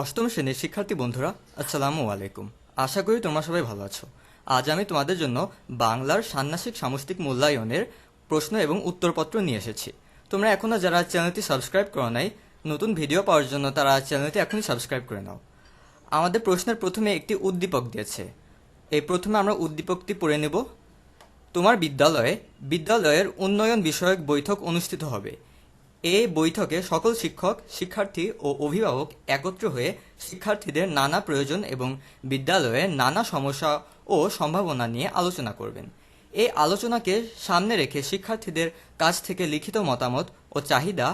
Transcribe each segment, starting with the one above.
অষ্টম শ্রেণির শিক্ষার্থী বন্ধুরা, আসসালামু আলাইকুম। আশা করি তোমরা সবাই ভালো আছো। আজ আমি তোমাদের জন্য বাংলার ষান্মাসিক সামষ্টিক মূল্যায়নের প্রশ্ন এবং উত্তরপত্র নিয়ে এসেছি। তোমরা এখনও যারা চ্যানেলটি সাবস্ক্রাইব করো নাই, নতুন ভিডিও পাওয়ার জন্য তারা চ্যানেলটি এখনই সাবস্ক্রাইব করে নাও। আমাদের প্রশ্নের প্রথমে একটি উদ্দীপক দিয়েছে। এই প্রথমে আমরা উদ্দীপকটি পড়ে নেব। তোমার বিদ্যালয়ে, বিদ্যালয়ের উন্নয়ন বিষয়ক বৈঠক অনুষ্ঠিত হবে। এই বৈঠকে সকল শিক্ষক, শিক্ষার্থী ও অভিভাবক একত্র হয়ে শিক্ষার্থীদের নানা প্রয়োজন এবং বিদ্যালয়ে নানা সমস্যা ও সম্ভাবনা নিয়ে আলোচনা করবেন। এই আলোচনাকে সামনে রেখে শিক্ষার্থীদের কাছ থেকে লিখিত মতামত ও চাহিদা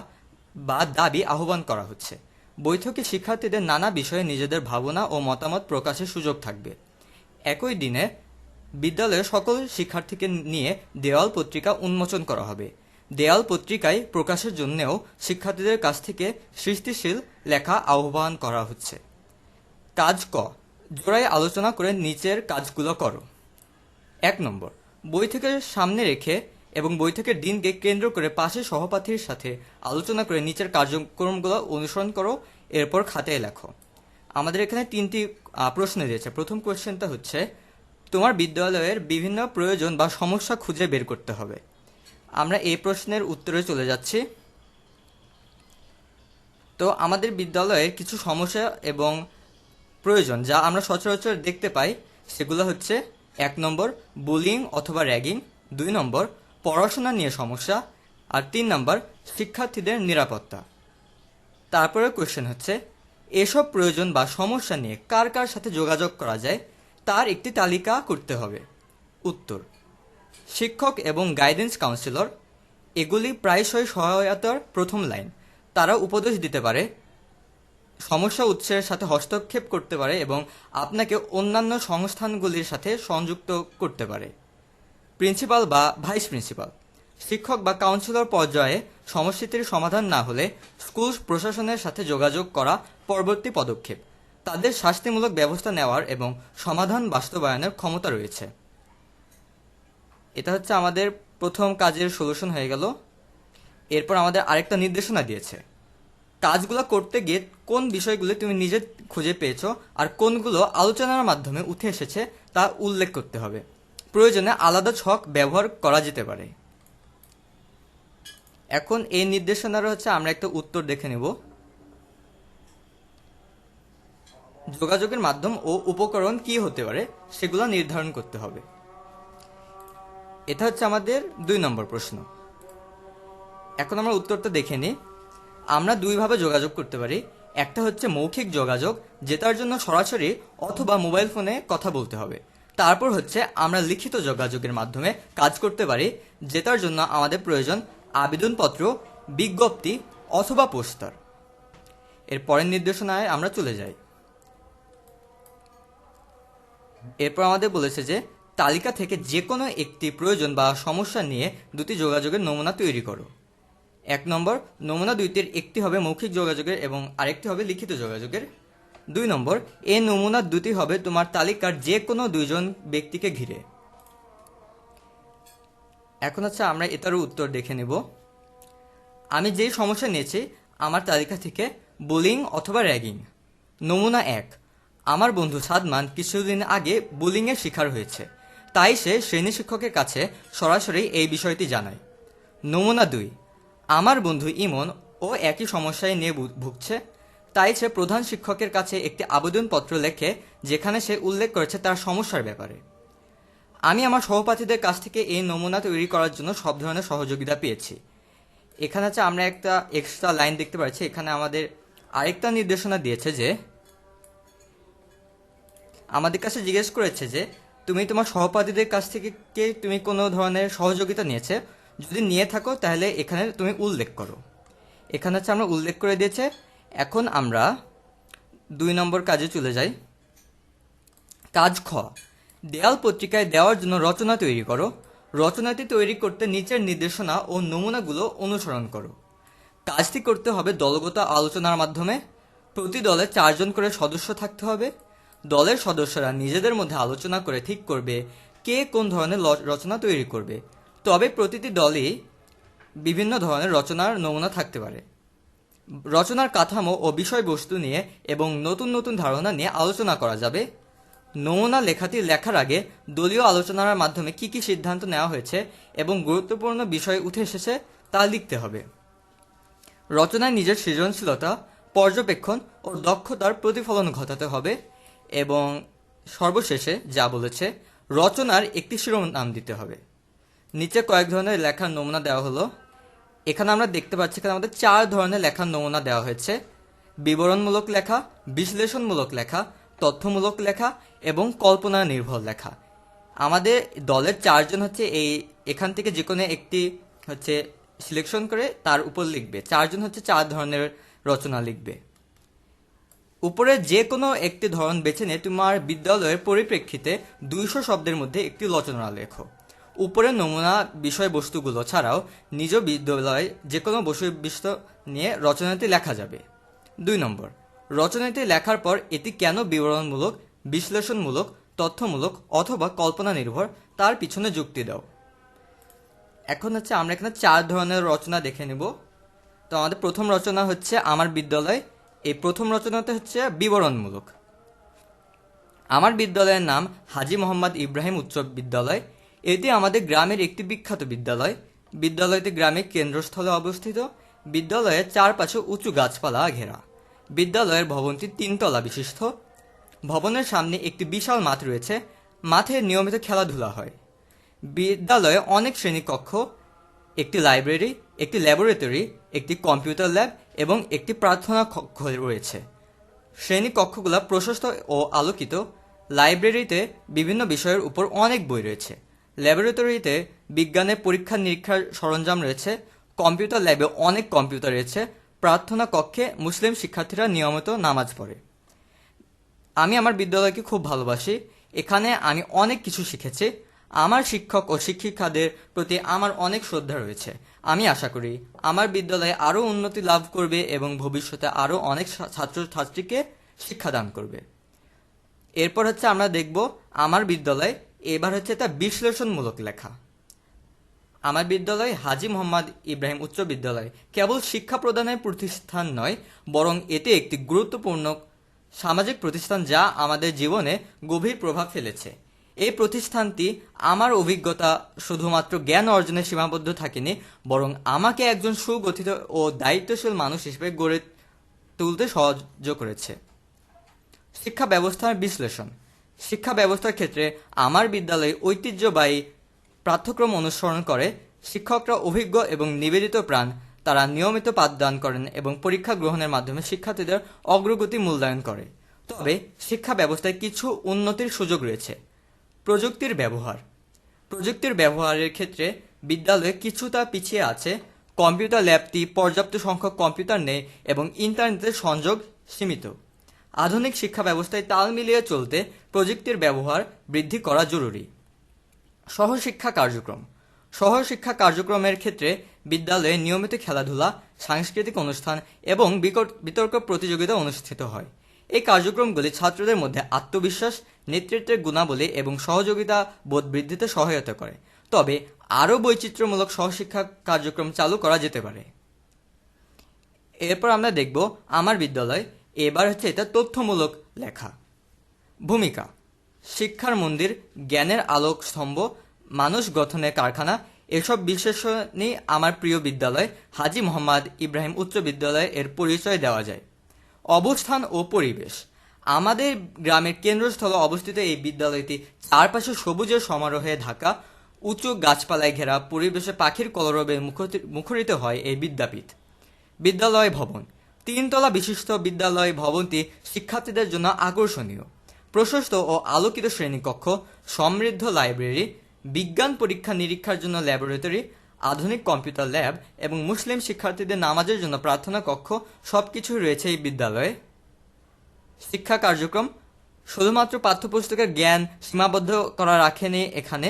বা দাবি আহ্বান করা হচ্ছে। বৈঠকে শিক্ষার্থীদের নানা বিষয়ে নিজেদের ভাবনা ও মতামত প্রকাশের সুযোগ থাকবে। একই দিনে বিদ্যালয়ের সকল শিক্ষার্থীকে নিয়ে দেওয়াল পত্রিকা উন্মোচন করা হবে। দেওয়াল পত্রিকায় প্রকাশের জন্যেও শিক্ষার্থীদের কাছ থেকে সৃষ্টিশীল লেখা আহ্বান করা হচ্ছে। কাজ ক। জোড়ায় আলোচনা করে নিচের কাজগুলো করো। এক নম্বর। বৈঠকের সামনে রেখে এবং বৈঠকের দিনকে কেন্দ্র করে পাশের সহপাঠীর সাথে আলোচনা করে নিচের কার্যক্রমগুলো অনুসরণ করো, এরপর খাতায় লেখো। আমাদের এখানে তিনটি প্রশ্ন দিয়েছে প্রথম কোয়েশ্চেনটা হচ্ছে, তোমার বিদ্যালয়ের বিভিন্ন প্রয়োজন বা সমস্যা খুঁজে বের করতে হবে। আমরা এই প্রশ্নের উত্তরে চলে যাচ্ছি। তো আমাদের বিদ্যালয়ে কিছু সমস্যা এবং প্রয়োজন যা আমরা সচরাচর দেখতে পাই, সেগুলো হচ্ছে, এক নম্বর বুলিং অথবা র্যাগিং দুই নম্বর, পড়াশোনা নিয়ে সমস্যা, আর তিন নম্বর, শিক্ষার্থীদের নিরাপত্তা। তারপরে কোয়েশ্চেন হচ্ছে, এসব প্রয়োজন বা সমস্যা নিয়ে কার কার সাথে যোগাযোগ করা যায়, তার একটি তালিকা করতে হবে। উত্তর শিক্ষক এবং গাইডেন্স কাউন্সিলর, এগুলি প্রায়শই সহায়তার প্রথম লাইন। তারা উপদেশ দিতে পারে, সমস্যা উৎসের সাথে হস্তক্ষেপ করতে পারে এবং আপনাকে অন্যান্য সংস্থানগুলির সাথে সংযুক্ত করতে পারে। প্রিন্সিপাল বা ভাইস প্রিন্সিপাল। শিক্ষক বা কাউন্সিলর পর্যায়ে সমস্যাটির সমাধান না হলে স্কুল প্রশাসনের সাথে যোগাযোগ করা পরবর্তী পদক্ষেপ। তাদের শাস্তিমূলক ব্যবস্থা নেওয়ার এবং সমাধান বাস্তবায়নের ক্ষমতা রয়েছে। এটা হচ্ছে আমাদের প্রথম কাজের সলিউশন হয়ে গেল। এরপর আমাদের আরেকটা নির্দেশনা দিয়েছে। কাজগুলো করতে গিয়ে কোন বিষয়গুলো তুমি নিজে খুঁজে পেয়েছ আর কোনগুলো আলোচনার মাধ্যমে উঠে এসেছে তা উল্লেখ করতে হবে। প্রয়োজনে আলাদা ছক ব্যবহার করা যেতে পারে। এখন এই নির্দেশনার হচ্ছে আমরা একটা উত্তর দেখে নেব। যোগাযোগের মাধ্যম ও উপকরণ কি হতে পারে সেগুলো নির্ধারণ করতে হবে। এটা হচ্ছে আমাদের দুই নম্বর প্রশ্ন। এখন আমরা উত্তরটা দেখে নিই। আমরা দুইভাবে যোগাযোগ করতে পারি। একটা হচ্ছে মৌখিক যোগাযোগ, যেটার জন্য সরাসরি অথবা মোবাইল ফোনে কথা বলতে হবে। তারপর হচ্ছে আমরা লিখিত যোগাযোগের মাধ্যমে কাজ করতে পারি, যেটার জন্য আমাদের প্রয়োজন আবেদনপত্র, বিজ্ঞপ্তি অথবা পোস্টার। এর পরের নির্দেশনায় আমরা চলে যাই। এরপর আমাদের বলেছে যে তালিকা থেকে যে কোনো একটি প্রয়োজন বা সমস্যা নিয়ে দুটি যোগাযোগের নমুনা তৈরি করো। এক নম্বর, নমুনা দুইটির একটি হবে মৌখিক যোগাযোগের এবং আরেকটি হবে লিখিত যোগাযোগের। দুই নম্বর, এ নমুনা দুটি হবে তোমার তালিকার যে কোনো দুইজন ব্যক্তিকে ঘিরে। এখন হচ্ছে আমরা এটারও উত্তর দেখে নেব। আমি যেই সমস্যা নিয়েছি, আমার তালিকা থেকে বুলিং অথবা র্যাগিং। নমুনা এক, আমার বন্ধু সাদমান কিছুদিন আগে বুলিংয়ের শিকার হয়েছে। তাই সে শ্রেণি শিক্ষকের কাছে সরাসরি এই বিষয়টি জানায়। নমুনা দুই। আমার বন্ধু ইমন ও একই সমস্যায় নিয়ে ভুগছে। তাই সে প্রধান শিক্ষকের কাছে একটি আবেদনপত্র লেখে, যেখানে সে উল্লেখ করেছে তার সমস্যার ব্যাপারে। আমি আমার সহপাঠীদের কাছ থেকে এই নমুনা তৈরি করার জন্য সব ধরনের সহযোগিতা পেয়েছি। এখানে হচ্ছে আমরা একটা এক্সট্রা লাইন দেখতে পাচ্ছি। এখানে আমাদের আরেকটা নির্দেশনা দিয়েছে যে, আমাদের কাছে জিজ্ঞেস করেছে যে তুমি তোমার সহপাঠীদের কাছ থেকে কে তুমি কোনো ধরনের সহযোগিতা নিয়েছে? যদি নিয়ে থাকো, তাহলে এখানে তুমি উল্লেখ করো। এখানে হচ্ছে আমরা উল্লেখ করে দিয়েছে, এখন আমরা দুই নম্বর কাজে চলে যাই। কাজ খ। দেয়াল পত্রিকায় দেওয়ার জন্য রচনা তৈরি করো। রচনাটি তৈরি করতে নিচের নির্দেশনা ও নমুনাগুলো অনুসরণ করো। কাজটি করতে হবে দলগত আলোচনার মাধ্যমে। প্রতি দলে চারজন করে সদস্য থাকতে হবে। দলের সদস্যরা নিজেদের মধ্যে আলোচনা করে ঠিক করবে কে কোন ধরনের রচনা তৈরি করবে। তবে প্রতিটি দলই বিভিন্ন ধরনের রচনার নমুনা থাকতে পারে। রচনার কাঠামো ও বিষয়বস্তু নিয়ে এবং নতুন নতুন ধারণা নিয়ে আলোচনা করা যাবে। নমুনা লেখাটি লেখার আগে দলীয় আলোচনার মাধ্যমে কি কি সিদ্ধান্ত নেওয়া হয়েছে এবং গুরুত্বপূর্ণ বিষয় উঠে এসেছে তা লিখতে হবে। রচনায় নিজের সৃজনশীলতা, পর্যবেক্ষণ ও দক্ষতার প্রতিফলন ঘটাতে হবে। এবং সর্বশেষে যা বলেছে, রচনার একটি শিরোনাম দিতে হবে। নিচে কয়েক ধরনের লেখার নমুনা দেওয়া হলো। এখানে আমরা দেখতে পাচ্ছি এখানে আমাদের চার ধরনের লেখার নমুনা দেওয়া হয়েছে। বিবরণমূলক লেখা, বিশ্লেষণমূলক লেখা, তথ্যমূলক লেখা এবং কল্পনা নির্ভর লেখা। আমাদের দলের চারজন হচ্ছে এই, এখান থেকে যে কোনো একটি হচ্ছে সিলেকশন করে তার উপর লিখবে। চারজন হচ্ছে চার ধরনের রচনা লিখবে। উপরে যে কোনো একটি ধরন বেছে নিয়ে তোমার বিদ্যালয়ের পরিপ্রেক্ষিতে দুইশো শব্দের মধ্যে একটি রচনা লেখো। উপরের নমুনা বিষয়বস্তুগুলো ছাড়াও নিজ বিদ্যালয়ে যে কোনো বিষয়বস্তু নিয়ে রচনাটি লেখা যাবে। দুই নম্বর, রচনাটি লেখার পর এটি কেন বিবরণমূলক, বিশ্লেষণমূলক, তথ্যমূলক অথবা কল্পনা নির্ভর তার পিছনে যুক্তি দাও। এখন হচ্ছে আমরা এখানে চার ধরনের রচনা দেখে নেব। তো আমাদের প্রথম রচনা হচ্ছে, আমার বিদ্যালয় এই প্রথম রচনাতে হচ্ছে বিবরণমূলক। আমার বিদ্যালয়ের নাম হাজি মোহাম্মদ ইব্রাহিম উচ্চ বিদ্যালয়। এটি আমাদের গ্রামের একটি বিখ্যাত বিদ্যালয়। বিদ্যালয়টি গ্রামের কেন্দ্রস্থলে অবস্থিত। বিদ্যালয়ের চারপাশে উঁচু গাছপালা ঘেরা। বিদ্যালয়ের ভবনটি তিনতলা বিশিষ্ট। ভবনের সামনে একটি বিশাল মাঠ রয়েছে। মাঠে নিয়মিত খেলাধুলা হয়। বিদ্যালয়ে অনেক শ্রেণীকক্ষ, একটি লাইব্রেরি, একটি ল্যাবরেটরি একটি কম্পিউটার ল্যাব এবং একটি প্রার্থনা কক্ষ রয়েছে। শ্রেণীকক্ষগুলো প্রশস্ত ও আলোকিত। লাইব্রেরিতে বিভিন্ন বিষয়ের উপর অনেক বই রয়েছে। ল্যাবরেটরিতে বিজ্ঞানের পরীক্ষা নিরীক্ষার সরঞ্জাম রয়েছে। কম্পিউটার ল্যাবে অনেক কম্পিউটার রয়েছে। প্রার্থনা কক্ষে মুসলিম শিক্ষার্থীরা নিয়মিত নামাজ পড়ে। আমি আমার বিদ্যালয়কে খুব ভালোবাসি। এখানে আমি অনেক কিছু শিখেছি। আমার শিক্ষক ও শিক্ষিকাদের প্রতি আমার অনেক শ্রদ্ধা রয়েছে। আমি আশা করি আমার বিদ্যালয়ে আরও উন্নতি লাভ করবে এবং ভবিষ্যতে আরও অনেক ছা- ছাত্রছাত্রীকে শিক্ষাদান করবে। এরপর হচ্ছে আমরা দেখব আমার বিদ্যালয়, এবার হচ্ছে এটা বিশ্লেষণমূলক লেখা। আমার বিদ্যালয় হাজি মোহাম্মদ ইব্রাহিম উচ্চ বিদ্যালয় কেবল শিক্ষা প্রদানের প্রতিষ্ঠান নয়, বরং এতে একটি গুরুত্বপূর্ণ সামাজিক প্রতিষ্ঠান যা আমাদের জীবনে গভীর প্রভাব ফেলেছে। এই প্রতিষ্ঠানটি আমার অভিজ্ঞতা শুধুমাত্র জ্ঞান অর্জনে সীমাবদ্ধ থাকেনি, বরং আমাকে একজন সুগঠিত ও দায়িত্বশীল মানুষ হিসেবে গড়ে তুলতে সাহায্য করেছে। শিক্ষা ব্যবস্থার বিশ্লেষণ। শিক্ষা ব্যবস্থার ক্ষেত্রে আমার বিদ্যালয় ঐতিহ্যবাহী পাঠ্যক্রম অনুসরণ করে, শিক্ষকরা অভিজ্ঞ এবং নিবেদিত প্রাণ, তারা নিয়মিত পাঠদান করেন এবং পরীক্ষা গ্রহণের মাধ্যমে শিক্ষার্থীদের অগ্রগতি মূল্যায়ন করে। তবে শিক্ষা ব্যবস্থায় কিছু উন্নতির সুযোগ রয়েছে। প্রযুক্তির ব্যবহার। প্রযুক্তির ব্যবহারের ক্ষেত্রে বিদ্যালয়ে কিছুটা পিছিয়ে আছে, কম্পিউটার ল্যাবটি পর্যাপ্ত সংখ্যক কম্পিউটার নেই এবং ইন্টারনেটের সংযোগ সীমিত। আধুনিক শিক্ষা ব্যবস্থায় তাল মিলিয়ে চলতে প্রযুক্তির ব্যবহার বৃদ্ধি করা জরুরি। সহশিক্ষা কার্যক্রম। সহশিক্ষা কার্যক্রমের ক্ষেত্রে বিদ্যালয়ে নিয়মিত খেলাধুলা, সাংস্কৃতিক অনুষ্ঠান এবং বিতর্ক প্রতিযোগিতা অনুষ্ঠিত হয়। এই কার্যক্রমগুলি ছাত্রদের মধ্যে আত্মবিশ্বাস, নেতৃত্বের গুণাবলী এবং সহযোগিতা বোধ বৃদ্ধিতে সহায়তা করে। তবে আরও বৈচিত্র্যমূলক সহশিক্ষা কার্যক্রম চালু করা যেতে পারে। এরপর আমরা দেখব আমার বিদ্যালয়, এবার হচ্ছে এটা তথ্যমূলক লেখা। ভূমিকা, শিক্ষার মন্দির, জ্ঞানের আলোক স্তম্ভ মানুষ গঠনের কারখানা, এসব বিশেষণই আমার প্রিয় বিদ্যালয়, হাজি মোহাম্মদ ইব্রাহিম উচ্চ বিদ্যালয় এর পরিচয় দেওয়া যায়। অবস্থান ও পরিবেশ। আমাদের গ্রামের কেন্দ্রস্থলে অবস্থিত এই বিদ্যালয়টি চারপাশে সবুজের সমারোহে ঢাকা, উঁচু গাছপালায় ঘেরা পরিবেশে পাখির কলরবে মুখরি- মুখরিত হয় এই বিদ্যাপীঠ। বিদ্যালয় ভবন। তিনতলা বিশিষ্ট বিদ্যালয় ভবনটি শিক্ষার্থীদের জন্য আকর্ষণীয়। প্রশস্ত ও আলোকিত শ্রেণীকক্ষ, সমৃদ্ধ লাইব্রেরি, বিজ্ঞান পরীক্ষা নিরীক্ষার জন্য ল্যাবরেটরি আধুনিক কম্পিউটার ল্যাব এবং মুসলিম শিক্ষার্থীদের নামাজের জন্য প্রার্থনা কক্ষ সবকিছুই রয়েছে এই বিদ্যালয়ে। শিক্ষা কার্যক্রম শুধুমাত্র পাঠ্যপুস্তকের জ্ঞান সীমাবদ্ধ করা রাখেনি এখানে।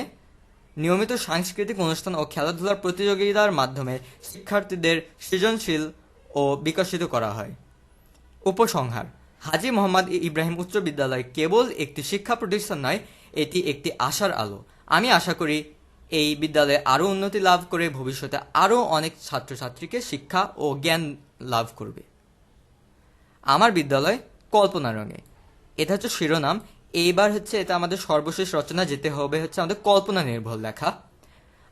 নিয়মিত সাংস্কৃতিক অনুষ্ঠান ও খেলাধুলার প্রতিযোগিতার মাধ্যমে শিক্ষার্থীদের সৃজনশীল ও বিকশিত করা হয়। উপসংহার, হাজি মোহাম্মদ ইব্রাহিম উচ্চ বিদ্যালয় কেবল একটি শিক্ষা প্রতিষ্ঠান নয়, এটি একটি আশার আলো। আমি আশা করি এই বিদ্যালয়ে আরও উন্নতি লাভ করে ভবিষ্যতে আরও অনেক ছাত্রছাত্রীকে শিক্ষা ও জ্ঞান লাভ করবে। আমার বিদ্যালয় কল্পনা রঙে। এটা হচ্ছে শিরোনাম। এইবার হচ্ছে এটা আমাদের সর্বশেষ রচনা, যেতে হবে হচ্ছে আমাদের কল্পনা নির্ভর লেখা।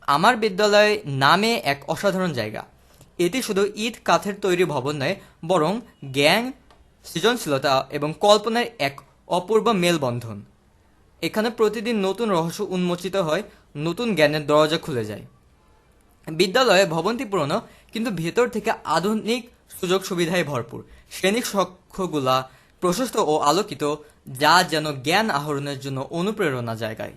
আমার বিদ্যালয় নামে এক অসাধারণ জায়গা। এটি শুধু ইট কাঠের তৈরি ভবন নয়, বরং জ্ঞান, সৃজনশীলতা এবং কল্পনার এক অপূর্ব মেলবন্ধন। এখানে প্রতিদিন নতুন রহস্য উন্মোচিত হয়। নতুন জ্ঞানের দরজা খুলে যায়। বিদ্যালয়ে ভবনটি পুরনো, কিন্তু ভেতর থেকে আধুনিক সুযোগ সুবিধায় ভরপুর। শ্রেণি কক্ষগুলা প্রশস্ত ও আলোকিত, যা যেন জ্ঞান আহরণের জন্য অনুপ্রেরণা জায়গায়।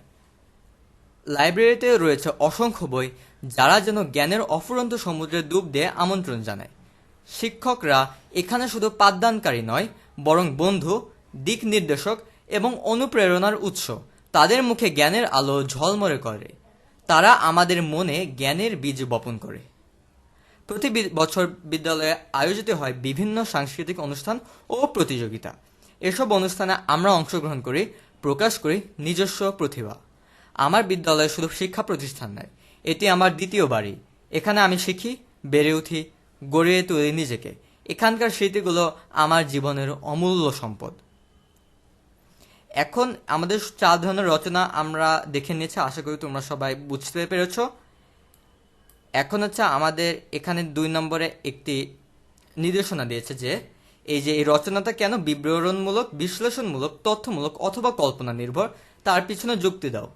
লাইব্রেরিতে রয়েছে অসংখ্য বই, যারা যেন জ্ঞানের অফুরন্ত সমুদ্রে ডুব দিয়ে আমন্ত্রণ জানায়। শিক্ষকরা এখানে শুধু পাঠদানকারী নয়, বরং বন্ধু, দিক নির্দেশক এবং অনুপ্রেরণার উৎস। তাদের মুখে জ্ঞানের আলো ঝলমরে করে। তারা আমাদের মনে জ্ঞানের বীজ বপন করে। প্রতি বছর বিদ্যালয়ে আয়োজিত হয় বিভিন্ন সাংস্কৃতিক অনুষ্ঠান ও প্রতিযোগিতা। এসব অনুষ্ঠানে আমরা অংশগ্রহণ করি, প্রকাশ করি নিজস্ব প্রতিভা। আমার বিদ্যালয় শুধু শিক্ষা প্রতিষ্ঠান নয়, এটি আমার দ্বিতীয় বাড়ি। এখানে আমি শিখি, বেড়ে উঠি, গড়িয়ে তুলি নিজেকে। এখানকার স্মৃতিগুলো আমার জীবনের অমূল্য সম্পদ। এখন আমাদের চার ধরনের রচনা আমরা দেখে নিয়েছি, আশা করি তোমরা সবাই বুঝতে পেরেছ। এখন হচ্ছে আমাদের এখানে দুই নম্বরে একটি নির্দেশনা দিয়েছে যে, এই যে এই রচনাটা কেন বিবরণমূলক, বিশ্লেষণমূলক, তথ্যমূলক অথবা কল্পনা নির্ভর তার পিছনে যুক্তি দাও।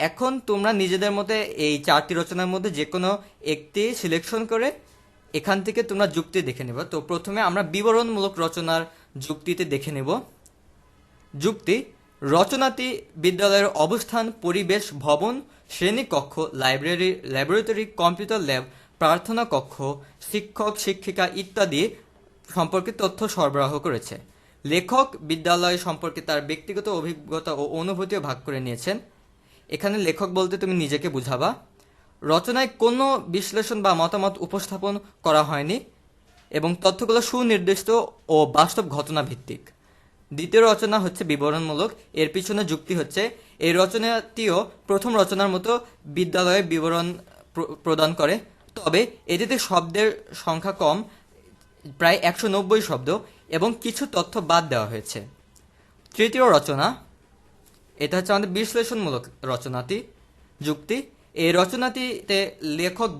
এখন তোমরা নিজেদের মধ্যে এই চারটি রচনার মধ্যে যে কোনো একটি সিলেকশন করে এখান থেকে তোমরা যুক্তি দেখে নেবে। তো প্রথমে আমরা বিবরণমূলক রচনার যুক্তিতে দেখে নেব। যুক্তি, রচনাটি বিদ্যালয়ের অবস্থান, পরিবেশ, ভবন, শ্রেণীকক্ষ, লাইব্রেরি, ল্যাবরেটরি, কম্পিউটার ল্যাব, প্রার্থনা কক্ষ, শিক্ষক, শিক্ষিকা ইত্যাদি সম্পর্কে তথ্য সরবরাহ করেছে। লেখক বিদ্যালয় সম্পর্কে তার ব্যক্তিগত অভিজ্ঞতা ও অনুভূতিও ভাগ করে নিয়েছেন। এখানে লেখক বলতে তুমি নিজেকে বুঝাবা। রচনায় কোনো বিশ্লেষণ বা মতামত উপস্থাপন করা হয়নি এবং তথ্যগুলো সুনির্দিষ্ট ও বাস্তব ঘটনা ভিত্তিক দ্বিতীয় রচনা হচ্ছে বিবরণমূলক, এর পিছনে যুক্তি হচ্ছে, এই রচনাটিও প্রথম রচনার মতো বিদ্যালয়ে বিবরণ প্র- প্রদান করে। তবে এটিতে শব্দের সংখ্যা কম, প্রায় একশো নব্বই শব্দ, এবং কিছু তথ্য বাদ দেওয়া হয়েছে। তৃতীয় রচনা, এটা হচ্ছে আমাদের বিশ্লেষণমূলক রচনাটি, যুক্তি। এই রচনাটিতে লেখক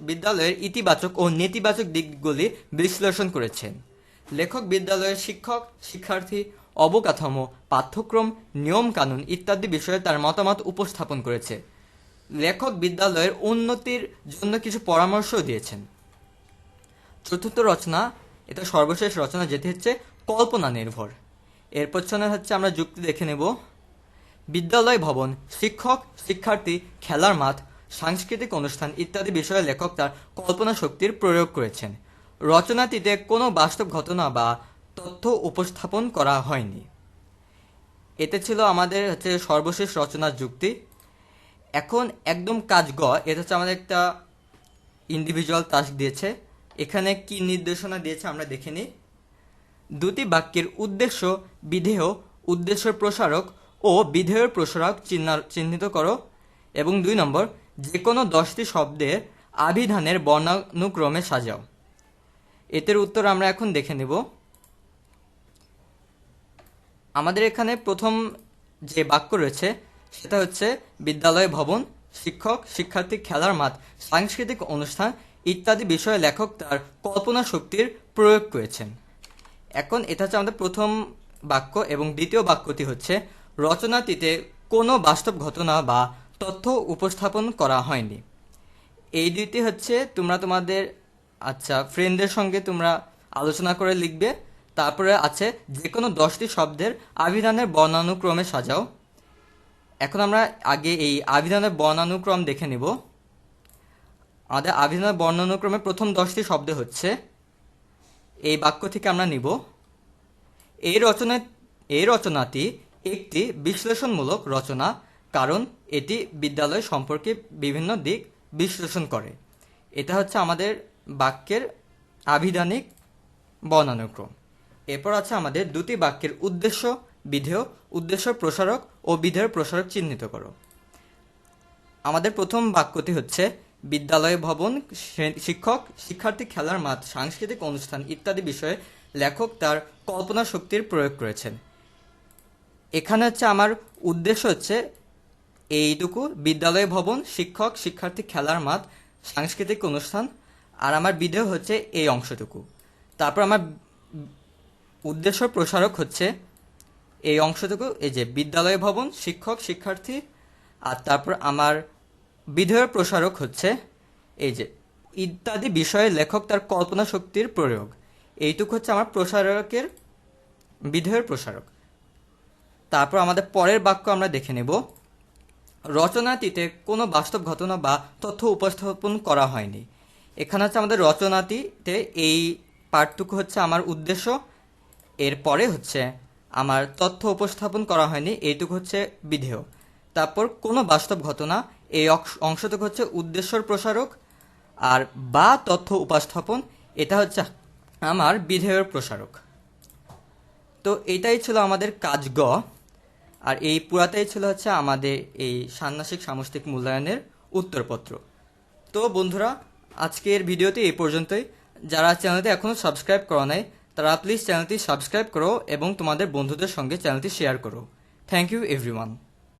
বিদ্যালয়ের ইতিবাচক ও নেতিবাচক দিকগুলি বিশ্লেষণ করেছেন। লেখক বিদ্যালয়ের শিক্ষক, শিক্ষার্থী, অবকাঠামো, পাঠ্যক্রম নিয়ম কানুন ইত্যাদি বিষয়ে তার মতামত উপস্থাপন করেছে। লেখক বিদ্যালয়ের উন্নতির জন্য কিছু পরামর্শ দিয়েছেন। চতুর্থ রচনা, এটা সর্বশেষ রচনা, যেটি হচ্ছে কল্পনা নির্ভর। এর পেছনে হচ্ছে আমরা যুক্তি দেখে নেব। বিদ্যালয় ভবন, শিক্ষক, শিক্ষার্থী, খেলার মাঠ, সাংস্কৃতিক অনুষ্ঠান ইত্যাদি বিষয়ে লেখক তার কল্পনা শক্তির প্রয়োগ করেছেন। রচনাটিতে কোনো বাস্তব ঘটনা বা তথ্য উপস্থাপন করা হয়নি। এতে ছিল আমাদের হচ্ছে সর্বশেষ রচনার যুক্তি। এখন একদম কাজ গ, এটা হচ্ছে আমাদের একটা ইন্ডিভিজুয়াল টাস্ক দিয়েছে। এখানে কি নির্দেশনা দিয়েছে আমরা দেখে নিই। দুটি বাক্যের উদ্দেশ্য বিধেয় উদ্দেশ্যের প্রসারক ও বিধেয়ের প্রসারক চিহ্না- চিহ্নিত করো। এবং দুই নম্বর যে কোনো দশটি শব্দের আভিধানের বর্ণানুক্রমে সাজাও। এতের উত্তর আমরা এখন দেখে নেব। আমাদের এখানে প্রথম যে বাক্য রয়েছে, সেটা হচ্ছে বিদ্যালয় ভবন, শিক্ষক, শিক্ষার্থী খেলার মাঠ, সাংস্কৃতিক অনুষ্ঠান ইত্যাদি বিষয়ে লেখক তার কল্পনা শক্তির প্রয়োগ করেছেন। এখন এটা হচ্ছে আমাদের প্রথম বাক্য এবং দ্বিতীয় বাক্যটি হচ্ছে রচনাটিতে কোনো বাস্তব ঘটনা বা তথ্য উপস্থাপন করা হয়নি। এই দুইটি হচ্ছে তোমরা তোমাদের আচ্ছা ফ্রেন্ডদের সঙ্গে তোমরা আলোচনা করে লিখবে। তারপরে আছে যে কোনো দশটি শব্দের আবিধানের বর্ণানুক্রমে সাজাও। এখন আমরা আগে এই আবিধানের বর্ণানুক্রম দেখে নেব। আমাদের আবিধানের বর্ণানুক্রমে প্রথম দশটি শব্দ হচ্ছে। এই বাক্য থেকে আমরা নিব। এই রচনা, এই রচনাটি একটি বিশ্লেষণমূলক রচনা, কারণ এটি বিদ্যালয় সম্পর্কে বিভিন্ন দিক বিশ্লেষণ করে। এটা হচ্ছে আমাদের বাক্যের আভিধানিক বর্ণানুক্রম। এরপর আছে আমাদের দুটি বাক্যের উদ্দেশ্য, বিধেয়, উদ্দেশ্য প্রসারক ও বিধেয় প্রসারক চিহ্নিত করো। আমাদের প্রথম বাক্যটি হচ্ছে, বিদ্যালয় ভবন শিক্ষক, শিক্ষার্থী খেলার মাঠ, সাংস্কৃতিক অনুষ্ঠান ইত্যাদি বিষয়ে লেখক তার কল্পনা শক্তির প্রয়োগ করেছেন। এখানে হচ্ছে আমার উদ্দেশ্য হচ্ছে, এইটুকু, বিদ্যালয় ভবন, শিক্ষক, শিক্ষার্থী খেলার মাঠ, সাংস্কৃতিক অনুষ্ঠান আর আমার বিধেয় হচ্ছে এই অংশটুকু। তারপর আমার উদ্দেশ্য প্রসারক হচ্ছে এই অংশটুকু, এই যে বিদ্যালয় ভবন, শিক্ষক, শিক্ষার্থী, আর তারপর আমার বিধেয় প্রসারক হচ্ছে এই যে ইত্যাদি বিষয়ে লেখক তার কল্পনা শক্তির প্রয়োগ। এইটুকু হচ্ছে আমার প্রসারকের বিধেয়ের প্রসারক। তারপর আমাদের পরের বাক্য আমরা দেখে নেব। রচনাটিতে কোনো বাস্তব ঘটনা বা তথ্য উপস্থাপন করা হয়নি। এখানে হচ্ছে আমাদের রচনাটিতে এই পার্টটুকু হচ্ছে আমার উদ্দেশ্য। এরপরে হচ্ছে আমার তথ্য উপস্থাপন করা হয়নি, এইটুকু হচ্ছে বিধেয়। তারপর কোনো বাস্তব ঘটনা, এই অংশটুকু হচ্ছে উদ্দেশ্যর প্রসারক আর বা তথ্য উপস্থাপন, এটা হচ্ছে আমার বিধেয়ের প্রসারক। তো এটাই ছিল আমাদের কাজ গ, আর এই পুরাটাই ছিল হচ্ছে আমাদের এই ষান্মাসিক সামষ্টিক মূল্যায়নের উত্তরপত্র। তো বন্ধুরা আজকের ভিডিওটি এই পর্যন্তই। যারা চ্যানেলটি এখনও সাবস্ক্রাইব করা নাই, তারা প্লিজ চ্যানেলটি সাবস্ক্রাইব করো এবং তোমাদের বন্ধুদের সঙ্গে চ্যানেলটি শেয়ার করো। Thank you everyone